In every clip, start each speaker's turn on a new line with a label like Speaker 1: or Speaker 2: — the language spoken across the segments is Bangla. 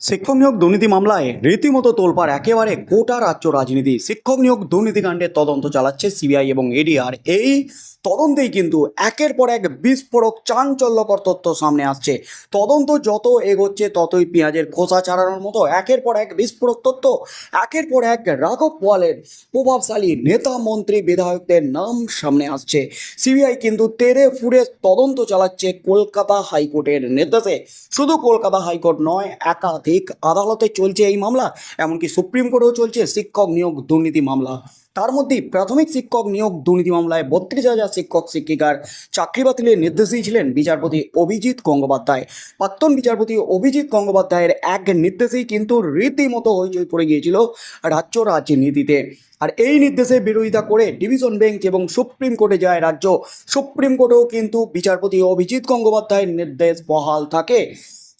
Speaker 1: শিক্ষক নিয়োগ দুর্নীতি মামলায় রীতিমতো তোলপাড় একেবারে গোটা রাজ্য রাজনীতি। শিক্ষক নিয়োগ দুর্নীতিকাণ্ডের তদন্ত চালাচ্ছে সিবিআই এবং এডিআর। এই তদন্তেই কিন্তু একের পর এক বিস্ফোরক চাঞ্চল্যকর তথ্য সামনে আসছে। তদন্ত যত এগোচ্ছে ততই পেঁয়াজের খোসা ছাড়ানোর মতো একের পর এক বিস্ফোরক তথ্য, একের পর এক রাঘব ওয়ালের প্রভাবশালী নেতা মন্ত্রী বিধায়কদের নাম সামনে আসছে। সিবিআই কিন্তু তেরে ফুড়ে তদন্ত চালাচ্ছে কলকাতা হাইকোর্টের নির্দেশে। শুধু কলকাতা হাইকোর্ট নয়, একাধিক আদালতে চলছে এই মামলা, এমনকি সুপ্রিম কোর্টেও চলছে শিক্ষক নিয়োগ দুর্নীতি মামলা। তার মধ্যে প্রাথমিক শিক্ষক নিয়োগ দুর্নীতি মামলায় বত্রিশ হাজার শিক্ষক, শিক্ষিকার চাকরি বাতিলের নির্দেশ দিয়েছিলেন বিচারপতি অভিজিৎ গঙ্গোপাধ্যায়। প্রাক্তন বিচারপতি অভিজিৎ গঙ্গোপাধ্যায়ের এক নির্দেশেই কিন্তু রীতিমতো হইচই পড়ে গিয়েছিল রাজ্য রাজনীতিতে। আর এই নির্দেশের বিরোধিতা করে ডিভিশন বেঞ্চ এবং সুপ্রিম কোর্টে যায় রাজ্য। সুপ্রিম কোর্টেও কিন্তু বিচারপতি অভিজিৎ গঙ্গোপাধ্যায়ের নির্দেশ বহাল থাকে।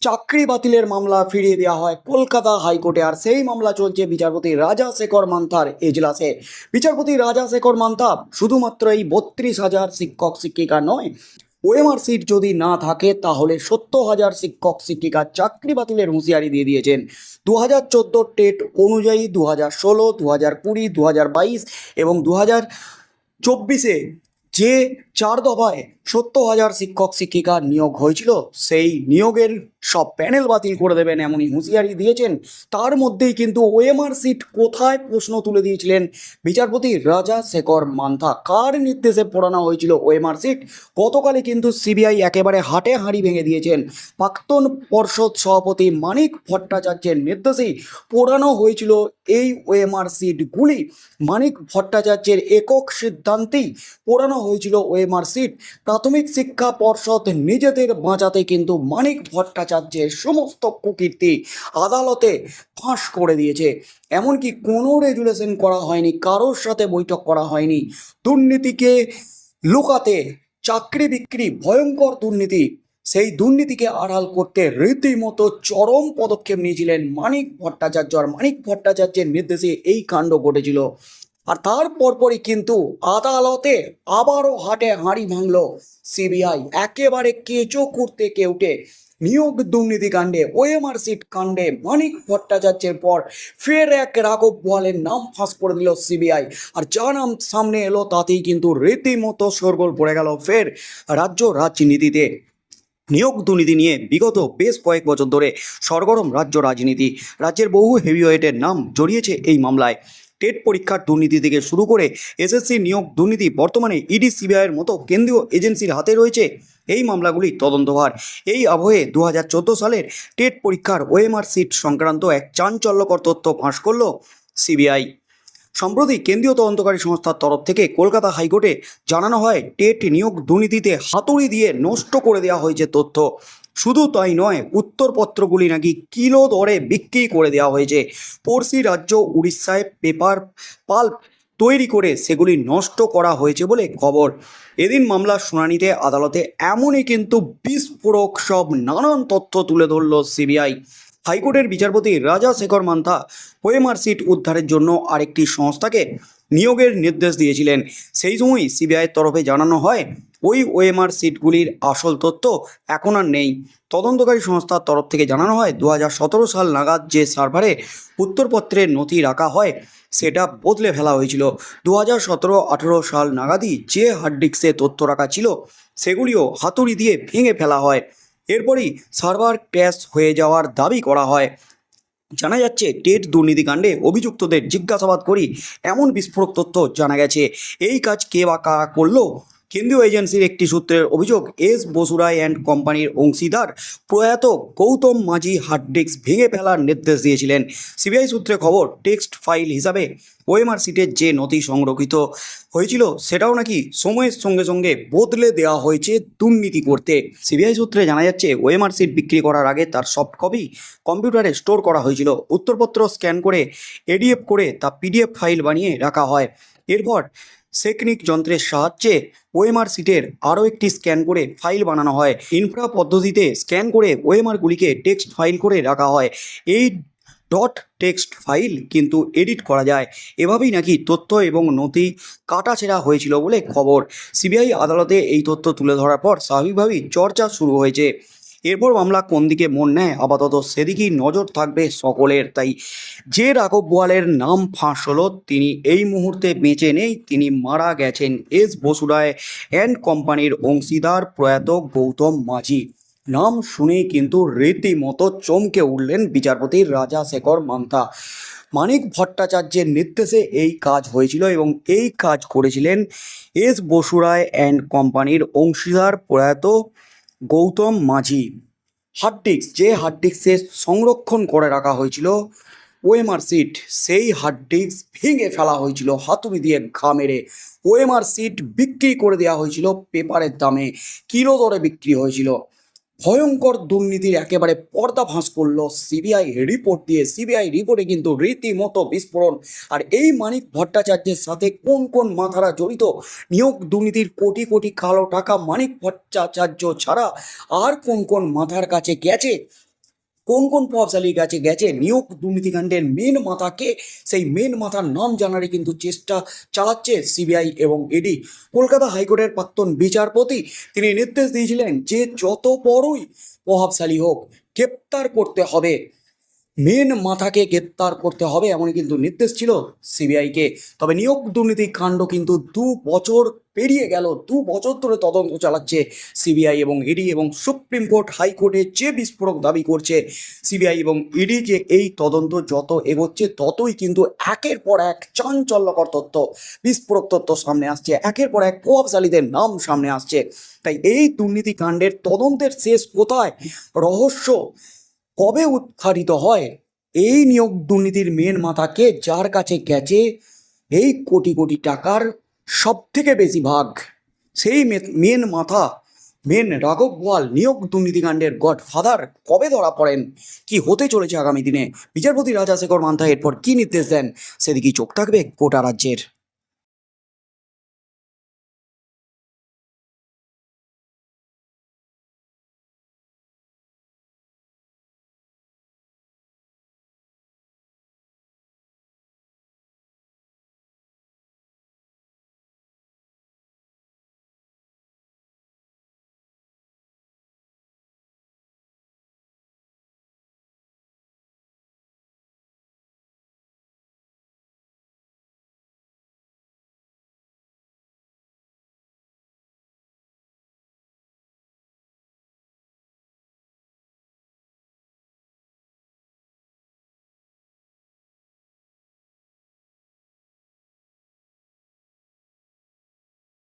Speaker 1: চাকরি বাতিলের মামলা ফিরিয়ে দেওয়া হয় কলকাতা হাইকোর্টে। আর সেই মামলা চলছে বিচারপতি রাজা শেখর মান্থার এজলাসে। বিচারপতি রাজা শেখর মান্থা শুধুমাত্র এই বত্রিশ হাজার শিক্ষক শিক্ষিকা নয়, ওএমআর সিট যদি না থাকে, তাহলে সত্তর হাজার শিক্ষক শিক্ষিকা চাকরি বাতিলের হুঁশিয়ারি দিয়ে দিয়েছেন। দু হাজার চোদ্দোর টেট অনুযায়ী দু হাজার ষোলো দু হাজার কুড়ি দু হাজার বাইশ এবং দু হাজার চব্বিশে যে চার দফায় সত্তর হাজার শিক্ষক শিক্ষিকা নিয়োগ হয়েছিল, সেই নিয়োগের সব প্যানেল বাতিল করে দেবেন এমনই হুঁশিয়ারি দিয়েছেন। তার মধ্যেই কিন্তু ওএমআর সিট কোথায় প্রশ্ন তুলে দিয়েছিলেন বিচারপতি রাজা শেখর মান্থা। কার নির্দেশে পড়ানো হয়েছিল ওএমআর সিট? গতকালে কিন্তু সিবিআই একেবারে হাটে হাঁড়ি ভেঙে দিয়েছেন। প্রাক্তন পর্ষদ সভাপতি মানিক ভট্টাচার্যের নির্দেশেই পড়ানো হয়েছিল এই ওএমআর সিটগুলি। মানিক ভট্টাচার্যের একক সিদ্ধান্তেই পড়ানো হয়েছিল ওএমআর সিট। প্রাথমিক শিক্ষা পর্ষদ নিজেদের বাঁচাতে কিন্তু মানিক ভট্টাচার্যের সমস্ত কুকীর্তি আদালতে ফাঁস করে দিয়েছে। এমনকি কোনো রেজুলেশন করা হয়নি, কারোর সাথে বৈঠক করা হয়নি। দুর্নীতিকে লুকাতে চাকরি বিক্রি ভয়ঙ্কর দুর্নীতি, সেই দুর্নীতিকে আড়াল করতে রীতিমতো চরম পদক্ষেপ নিয়েছিলেন মানিক ভট্টাচার্য। আর মানিক ভট্টাচার্যের নির্দেশে এই কাণ্ড ঘটেছিল। আর তার পরপরই কিন্তু আদালতে আবারও হাটে হাঁড়ি ভাঙল। সিবিআই একেবারে কেঁচো করতে কেউটে নিয়োগ দুর্নীতি কাণ্ডে, ওএমআর সিট কাণ্ডে মানিক ভট্টাচার্যের পর ফের এক রাঘব বোয়ালের নাম ফাঁস করে দিল সিবিআই। আর যা নাম সামনে এলো তাতেই কিন্তু রীতিমতো সরগোল পড়ে গেল ফের রাজ্য রাজনীতিতে। নিয়োগ দুর্নীতি নিয়ে বিগত বেশ কয়েক বছর ধরে সরগরম রাজ্য রাজনীতি। রাজ্যের বহু হেভিওয়েটের নাম জড়িয়েছে এই মামলায়। টেট পরীক্ষার দুর্নীতি থেকে শুরু করে এসএসসি নিয়োগ দুর্নীতি বর্তমানে ইডি সিবিআইয়ের মতো কেন্দ্রীয় এজেন্সির হাতে রয়েছে। এই মামলাগুলি তদন্তভার। এই আবহে দু হাজার চোদ্দ সালের টেট পরীক্ষার ওএমআর সিট সংক্রান্ত এক চাঞ্চল্যকর তথ্য ফাঁস করল সিবিআই সম্প্রতি কেন্দ্রীয় তদন্তকারী সংস্থার তরফ থেকে কলকাতা হাইকোর্টে জানানো হয়, টেট নিয়োগ দুর্নীতিতে হাতুড়ি দিয়ে নষ্ট করে দেওয়া হয়েছে তথ্য। শুধু তাই নয়, উত্তরপত্রগুলি নাকি কিলো দরে বিক্রি করে দেওয়া হয়েছে। পড়শি রাজ্য উড়িষ্যায় পেপার পাল্প তৈরি করে সেগুলি নষ্ট করা হয়েছে বলে খবর। এদিন মামলার শুনানিতে আদালতে এমনই কিন্তু বিস্ফোরক সব নানান তথ্য তুলে ধরল সিবিআই। হাইকোর্টের বিচারপতি রাজা শেখর মান্থা সিট উদ্ধারের জন্য আরেকটি সংস্থাকে নিয়োগের নির্দেশ দিয়েছিলেন। সেই সময়ই সিবিআইয়ের তরফে জানানো হয় ওই ওএমআর সিটগুলির আসল তথ্য এখন আর নেই। তদন্তকারী সংস্থার তরফ থেকে জানানো হয় দু হাজার সতেরো সাল নাগাদ যে সার্ভারে উত্তরপত্রের নথি রাখা হয়, সেটা বদলে ফেলা হয়েছিল। দু হাজার সতেরো সাল নাগাদই যে হার্ড ডিস্কে তথ্য রাখা ছিল, সেগুলিও হাতুড়ি দিয়ে ভেঙে ফেলা হয়। এরপরই সার্ভার ক্র্যাশ হয়ে যাওয়ার দাবি করা হয়। জানা যাচ্ছে, টেট দুর্নীতিকাণ্ডে অভিযুক্তদের জিজ্ঞাসাবাদ করি এমন বিস্ফোরক তথ্য জানা গেছে। এই কাজ কে বা কারা করল কেন্দ্রীয় এজেন্সির একটি সূত্রের অভিযোগ, এস বসুরাই অ্যান্ড কোম্পানির অংশীদার প্রয়াত গৌতম মাঝি হার্ড ডিস্ক ভেঙে ফেলার নির্দেশ দিয়েছিলেন। সিবিআই সূত্রে খবর, টেক্সট ফাইল হিসাবে ওএমআর সিটের যে নথি সংরক্ষিত হয়েছিল, সেটাও নাকি সময়ের সঙ্গে সঙ্গে বদলে দেওয়া হয়েছে দুর্নীতি করতে। সিবিআই সূত্রে জানা যাচ্ছে, ওএমআর সিট বিক্রি করার আগে তার সফট কপি কম্পিউটারে স্টোর করা হয়েছিল। উত্তরপত্র স্ক্যান করে, এডিএফ করে তা পিডিএফ ফাইল বানিয়ে রাখা হয়। এরপর সেকনিক যন্ত্রের সাহায্যে ওএমআর সিটের আরও একটি স্ক্যান করে ফাইল বানানো হয়। ইনফ্রা পদ্ধতিতে স্ক্যান করে ওএমআরগুলিকে টেক্সট ফাইল করে রাখা হয়। এই ডট টেক্সট ফাইল কিন্তু এডিট করা যায়। এভাবেই নাকি তথ্য এবং নথি কাটাছেঁড়া হয়েছিল বলে খবর। সিবিআই আদালতে এই তথ্য তুলে ধরার পর স্বাভাবিকভাবেই চর্চা শুরু হয়েছে। এরপর মামলা কোন দিকে মন নেয়? আপাতত সেদিকেই নজর থাকবে সকলের। তাই যে রাঘব বোয়ালের নাম ফাঁস হলো, তিনি এই মুহূর্তে বেঁচে নেই। তিনি মারা গেছেন এস বসুরায় অ্যান্ড কোম্পানির অংশীদার প্রয়াত গৌতম মাঝি। নাম শুনেই কিন্তু রীতিমতো চমকে উঠলেন বিচারপতি রাজা শেখর মান্থা। মানিক ভট্টাচার্যের নির্দেশে এই কাজ হয়েছিল এবং এই কাজ করেছিলেন এস বসুরায় অ্যান্ড কোম্পানির অংশীদার প্রয়াত গৌতম মাঝি। হার্ড ডিস্ক যে হার্ড ডিস্কে সংরক্ষণ করে রাখা হয়েছিল ওএমআর সিট, সেই হার্ড ডিস্ক ভেঙে ফেলা হয়েছিল, হাতুড়ি দিয়ে ঘা মেরে। ওএমআর সিট বিক্রি করে দেওয়া হয়েছিল, পেপারের দামে কিলো দরে বিক্রি হয়েছিল। ভয়ঙ্কর দুর্নীতির একেবারে পর্দা ভাঁজ করল সিবিআই রিপোর্ট দিয়ে। সিবিআই রিপোর্টে কিন্তু রীতিমতো বিস্ফোরণ। আর এই মানিক ভট্টাচার্যের সাথে কোন কোন মাথারা জড়িত? নিয়োগ দুর্নীতির কোটি কোটি কালো টাকা মানিক ভট্টাচার্য ছাড়া আর কোন কোন মাথার কাছে গেছে? কোন কোন প্রভাবশালীর কাছে গেছে নিয়োগ দুর্নীতিকাণ্ডের মেন মাথাকে। সেই মেন মাথার নাম জানারই কিন্তু চেষ্টা চালাচ্ছে সিবিআই এবং ইডি কলকাতা হাইকোর্টের প্রাক্তন বিচারপতি, তিনি নির্দেশ দিয়েছিলেন যে যত বড়ই প্রভাবশালী হোক, গ্রেপ্তার করতে হবে। মেন মাথাকে গ্রেপ্তার করতে হবে, এমনই কিন্তু নির্দেশ ছিল সিবিআইকে। তবে নিয়োগ দুর্নীতি কাণ্ড কিন্তু দু বছর পেরিয়ে গেল, দু বছর ধরে তদন্ত চালাচ্ছে সিবিআই এবং ইডি এবং সুপ্রিম কোর্ট হাইকোর্টে যে বিস্ফোরক দাবি করছে সিবিআই এবং ইডি যে এই তদন্ত যত এগোচ্ছে, ততই কিন্তু একের পর এক চাঞ্চল্যকর তথ্য, বিস্ফোরক তথ্য সামনে আসছে, একের পর এক প্রভাবশালীদের নাম সামনে আসছে। তাই এই দুর্নীতি কাণ্ডের তদন্তের শেষ কোথায়? রহস্য কবে উদ্ঘাটিত হয়? এই নিয়োগ দুর্নীতির মেন মাথাকে যার কাছে গেছে? এই কোটি কোটি টাকার সব থেকে বেশি ভাগ। সেই মেন মাথা, মেন রাঘব বোয়াল নিয়োগ দুর্নীতিকাণ্ডের গড ফাদার কবে ধরা পড়েন? কি হতে চলেছে আগামী দিনে? বিচারপতি রাজা শেখর মান্থা এরপর কি নির্দেশ দেন? সেদিকেই চোখ থাকবে গোটা রাজ্যের।